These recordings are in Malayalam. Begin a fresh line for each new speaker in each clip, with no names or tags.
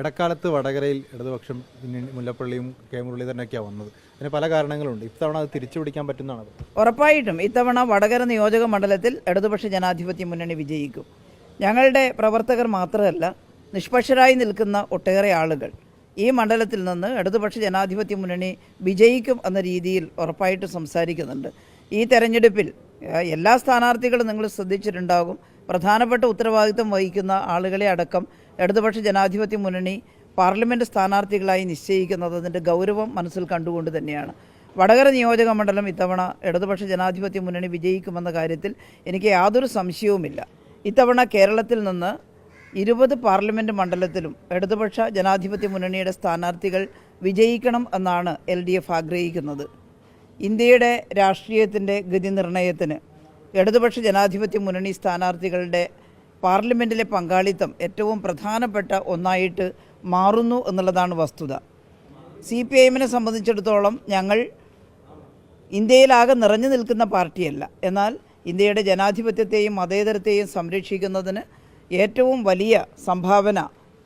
ഇടക്കാലത്ത് വടകരയിൽ ഇടതുപക്ഷം പിന്നെ മുല്ലപ്പള്ളിയും കെ മുരളീധരനൊക്കെയാണ് വന്നത്. അതിന് പല കാരണങ്ങളുണ്ട്. ഇത്തവണ അത് തിരിച്ചു പിടിക്കാൻ പറ്റുന്നതാണ്
ഉറപ്പായിട്ടും ഇത്തവണ വടകര നിയോജക മണ്ഡലത്തിൽ ഇടതുപക്ഷ ജനാധിപത്യ മുന്നണി വിജയിക്കും. ഞങ്ങളുടെ പ്രവർത്തകർ മാത്രമല്ല നിഷ്പക്ഷരായി നിൽക്കുന്ന ഒട്ടേറെ ആളുകൾ ഈ മണ്ഡലത്തിൽ നിന്ന് ഇടതുപക്ഷ ജനാധിപത്യ മുന്നണി വിജയിക്കും എന്ന രീതിയിൽ ഉറപ്പായിട്ട് സംസാരിക്കുന്നുണ്ട്. ഈ തെരഞ്ഞെടുപ്പിൽ എല്ലാ സ്ഥാനാർത്ഥികളും നിങ്ങൾ ശ്രദ്ധിച്ചിട്ടുണ്ടാകും. പ്രധാനപ്പെട്ട ഉത്തരവാദിത്തം വഹിക്കുന്ന ആളുകളെ അടക്കം ഇടതുപക്ഷ ജനാധിപത്യ മുന്നണി പാർലമെന്റ് സ്ഥാനാർത്ഥികളായി നിശ്ചയിക്കുന്നത് അതിന്റെ ഗൗരവം മനസ്സിൽ കണ്ടുകൊണ്ട് തന്നെയാണ്. വടകര നിയോജക മണ്ഡലം ഇത്തവണ ഇടതുപക്ഷ ജനാധിപത്യ മുന്നണി വിജയിക്കുമെന്ന കാര്യത്തിൽ എനിക്ക് യാതൊരു സംശയവുമില്ല. ഇത്തവണ കേരളത്തിൽ നിന്ന് ഇരുപത് പാർലമെന്റ് മണ്ഡലത്തിലും ഇടതുപക്ഷ ജനാധിപത്യ മുന്നണിയുടെ സ്ഥാനാർത്ഥികൾ വിജയിക്കണം എന്നാണ് എൽ ഡി എഫ് ആഗ്രഹിക്കുന്നത്. ഇന്ത്യയുടെ രാഷ്ട്രീയത്തിന്റെ ഗതി നിർണയത്തിന് ഇടതുപക്ഷ ജനാധിപത്യ മുന്നണി സ്ഥാനാർത്ഥികളുടെ പാർലമെന്റിലെ പങ്കാളിത്തം ഏറ്റവും പ്രധാനപ്പെട്ട ഒന്നായിട്ട് മാറുന്നു എന്നുള്ളതാണ് വസ്തുത. സി പി ഐ എമ്മിനെ സംബന്ധിച്ചിടത്തോളം ഞങ്ങൾ ഇന്ത്യയിലാകെ നിറഞ്ഞു നിൽക്കുന്ന പാർട്ടിയല്ല. എന്നാൽ ഇന്ത്യയുടെ ജനാധിപത്യത്തെയും മതേതരത്തെയും സംരക്ഷിക്കുന്നതിന് ഏറ്റവും വലിയ സംഭാവന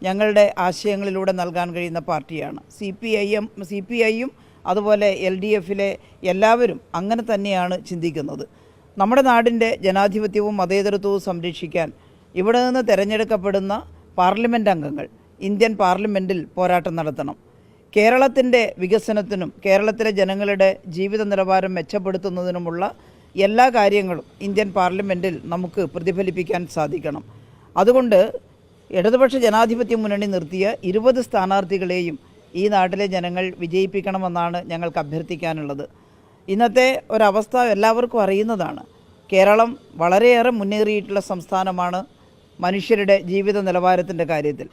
ഞങ്ങളുടെ ആശയങ്ങളിലൂടെ നൽകാൻ കഴിയുന്ന പാർട്ടിയാണ്. C P I M C P ഐയും അതുപോലെ എൽ ഡി എഫിലെ എല്ലാവരും അങ്ങനെ തന്നെയാണ് ചിന്തിക്കുന്നത്. നമ്മുടെ നാടിന്റെ ജനാധിപത്യവും മതേതരത്വവും സംരക്ഷിക്കാൻ ഇവിടെ നിന്ന് തിരഞ്ഞെടുക്കപ്പെടുന്ന പാർലമെന്റ് അംഗങ്ങൾ ഇന്ത്യൻ പാർലമെന്റിൽ പോരാട്ടം നടത്തണം. കേരളത്തിന്റെ വികസനത്തിനും കേരളത്തിലെ ജനങ്ങളുടെ ജീവിത നിലവാരം മെച്ചപ്പെടുത്തുന്നതിനുമുള്ള എല്ലാ കാര്യങ്ങളും ഇന്ത്യൻ പാർലമെന്റിൽ നമുക്ക് പ്രതിഫലിപ്പിക്കാൻ സാധിക്കണം. അതുകൊണ്ട് ഇടതുപക്ഷ ജനാധിപത്യ മുന്നണി നിർത്തിയ ഇരുപത് സ്ഥാനാർത്ഥികളെയും ഈ നാട്ടിലെ ജനങ്ങൾ വിജയിപ്പിക്കണമെന്നാണ് ഞങ്ങൾക്ക് അഭ്യർത്ഥിക്കാനുള്ളത്. ഇന്നത്തെ ഒരവസ്ഥ എല്ലാവർക്കും അറിയുന്നതാണ്. കേരളം വളരെയേറെ മുന്നേറിയിട്ടുള്ള സംസ്ഥാനമാണ് മനുഷ്യരുടെ ജീവിത നിലവാരത്തിന്റെ കാര്യത്തിൽ.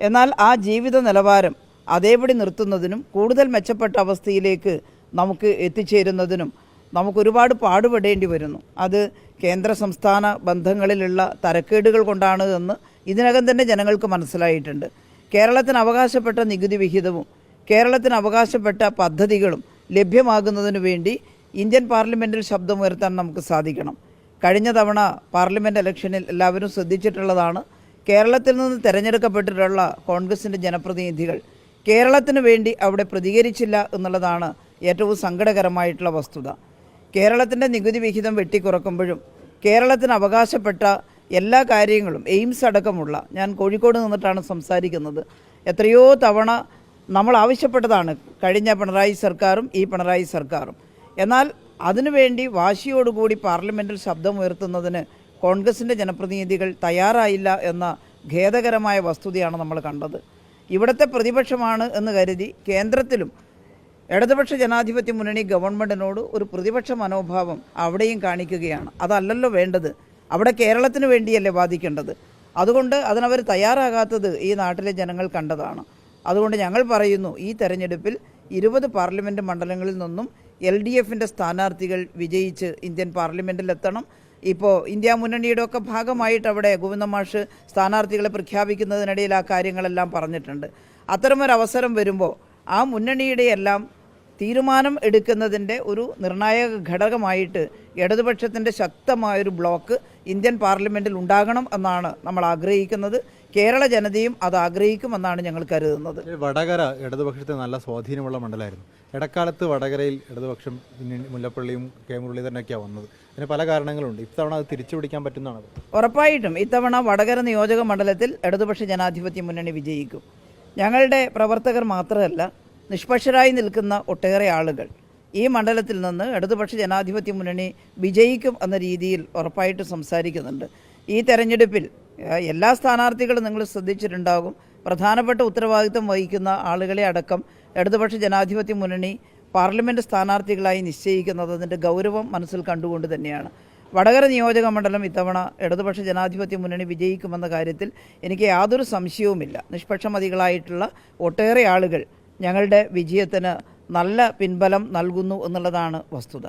എന്നാൽ ആ ജീവിത നിലവാരം അതേപടി നിർത്തുന്നതിനും കൂടുതൽ മെച്ചപ്പെട്ട അവസ്ഥയിലേക്ക് നമുക്ക് എത്തിച്ചേരുന്നതിനും നമുക്കൊരുപാട് പാടുപെടേണ്ടി വരുന്നു. അത് കേന്ദ്ര സംസ്ഥാന ബന്ധങ്ങളിലുള്ള തരക്കേടുകൾ കൊണ്ടാണ് എന്ന് ഇതിനകം തന്നെ ജനങ്ങൾക്ക് മനസ്സിലായിട്ടുണ്ട്. കേരളത്തിന് അവകാശപ്പെട്ട നികുതി വിഹിതവും കേരളത്തിന് അവകാശപ്പെട്ട പദ്ധതികളും ലഭ്യമാകുന്നതിനു വേണ്ടി ഇന്ത്യൻ പാർലമെന്റിൽ ശബ്ദമുയർത്താൻ നമുക്ക് സാധിക്കണം. കഴിഞ്ഞ തവണ പാർലമെന്റ് ഇലക്ഷനിൽ എല്ലാവരും ശ്രദ്ധിച്ചിട്ടുള്ളതാണ് കേരളത്തിൽ നിന്ന് തിരഞ്ഞെടുക്കപ്പെട്ടിട്ടുള്ള കോൺഗ്രസിന്റെ ജനപ്രതിനിധികൾ കേരളത്തിന് വേണ്ടി അവിടെ പ്രതികരിച്ചില്ല എന്നുള്ളതാണ് ഏറ്റവും സങ്കടകരമായിട്ടുള്ള വസ്തുത. കേരളത്തിന്റെ നികുതി വിഹിതം വെട്ടിക്കുറക്കുമ്പോഴും കേരളത്തിന് അവകാശപ്പെട്ട എല്ലാ കാര്യങ്ങളും എയിംസ് അടക്കമുള്ള ഞാൻ കോഴിക്കോട് നിന്നിട്ടാണ് സംസാരിക്കുന്നത് എത്രയോ തവണ നമ്മൾ ആവശ്യപ്പെട്ടതാണ്. കഴിഞ്ഞ പിണറായി സർക്കാരും ഈ പിണറായി സർക്കാരും. എന്നാൽ അതിനുവേണ്ടി വാശിയോടുകൂടി പാർലമെന്റിൽ ശബ്ദമുയർത്തുന്നതിന് കോൺഗ്രസിന്റെ ജനപ്രതിനിധികൾ തയ്യാറായില്ല എന്ന ഖേദകരമായ വസ്തുതയാണ് നമ്മൾ കണ്ടത്. ഇവിടുത്തെ പ്രതിപക്ഷമാണ് എന്ന് കരുതി കേന്ദ്രത്തിലും ഇടതുപക്ഷ ജനാധിപത്യ മുന്നണി ഗവൺമെന്റിനോട് ഒരു പ്രതിപക്ഷ മനോഭാവം അവിടെയും കാണിക്കുകയാണ്. അതല്ലല്ലോ വേണ്ടത്. അവിടെ കേരളത്തിന് വേണ്ടിയല്ലേ വാദിക്കേണ്ടത്. അതുകൊണ്ട് അതിനവർ തയ്യാറാകാത്തത് ഈ നാട്ടിലെ ജനങ്ങൾ കണ്ടതാണ്. അതുകൊണ്ട് ഞങ്ങൾ പറയുന്നു ഈ തെരഞ്ഞെടുപ്പിൽ ഇരുപത് പാർലമെന്റ് മണ്ഡലങ്ങളിൽ നിന്നും എൽ ഡി എഫിന്റെ സ്ഥാനാർത്ഥികൾ വിജയിച്ച് ഇന്ത്യൻ പാർലമെന്റിലെത്തണം ഇപ്പോൾ ഇന്ത്യ മുന്നണിയുടെ ഒക്കെ ഭാഗമായിട്ട് അവിടെ ഗോവിന്ദമാഷ് സ്ഥാനാർത്ഥികളെ പ്രഖ്യാപിക്കുന്നതിനിടയിൽ ആ കാര്യങ്ങളെല്ലാം പറഞ്ഞിട്ടുണ്ട്. അത്തരമൊരവസരം വരുമ്പോൾ ആ മുന്നണിയുടെ എല്ലാം തീരുമാനം എടുക്കുന്നതിന്റെ ഒരു നിർണായക ഘടകമായിട്ട് ഇടതുപക്ഷത്തിന്റെ ശക്തമായൊരു ബ്ലോക്ക് ഇന്ത്യൻ പാർലമെന്റിൽ ഉണ്ടാകണം എന്നാണ് നമ്മൾ ആഗ്രഹിക്കുന്നത്. കേരള ജനതയും അത് ആഗ്രഹിക്കുമെന്നാണ് ഞങ്ങൾ കരുതുന്നത്.
വടകര ഇടതുപക്ഷത്തെ നല്ല സ്വാധീനമുള്ള മണ്ഡലമായിരുന്നു. ഇടക്കാലത്ത് വടകരയിൽ ഇടതുപക്ഷം പിന്നെ മുല്ലപ്പള്ളിയും കെ മുരളീധരനൊക്കെയാണ് വന്നത്. അതിന് പല കാരണങ്ങളുണ്ട്. ഇത്തവണ അത് തിരിച്ചു പിടിക്കാൻ പറ്റുന്നതാണ്.
ഉറപ്പായിട്ടും ഇത്തവണ വടകര നിയോജക മണ്ഡലത്തിൽ ഇടതുപക്ഷ ജനാധിപത്യ മുന്നണി വിജയിക്കും. ഞങ്ങളുടെ പ്രവർത്തകർ മാത്രമല്ല നിഷ്പക്ഷരായി നിൽക്കുന്ന ഒട്ടേറെ ആളുകൾ ഈ മണ്ഡലത്തിൽ നിന്ന് ഇടതുപക്ഷ ജനാധിപത്യ മുന്നണി വിജയിക്കും എന്ന രീതിയിൽ ഉറപ്പായിട്ട് സംസാരിക്കുന്നുണ്ട്. ഈ തെരഞ്ഞെടുപ്പിൽ എല്ലാ സ്ഥാനാർത്ഥികളും നിങ്ങൾ ശ്രദ്ധിച്ചിട്ടുണ്ടാകും. പ്രധാനപ്പെട്ട ഉത്തരവാദിത്തം വഹിക്കുന്ന ആളുകളെ അടക്കം ഇടതുപക്ഷ ജനാധിപത്യ മുന്നണി പാർലമെന്റ് സ്ഥാനാർത്ഥികളായി നിശ്ചയിക്കുന്നത് അതിന്റെ ഗൗരവം മനസ്സിൽ കണ്ടുകൊണ്ട് തന്നെയാണ്. വടകര നിയോജക മണ്ഡലം ഇത്തവണ ഇടതുപക്ഷ ജനാധിപത്യ മുന്നണി വിജയിക്കുമെന്ന കാര്യത്തിൽ എനിക്ക് യാതൊരു സംശയവുമില്ല. നിഷ്പക്ഷമതികളായിട്ടുള്ള ഒട്ടേറെ ആളുകൾ ഞങ്ങളുടെ വിജയത്തിന് നല്ല പിൻബലം നൽകുന്നു എന്നുള്ളതാണ് വസ്തുത.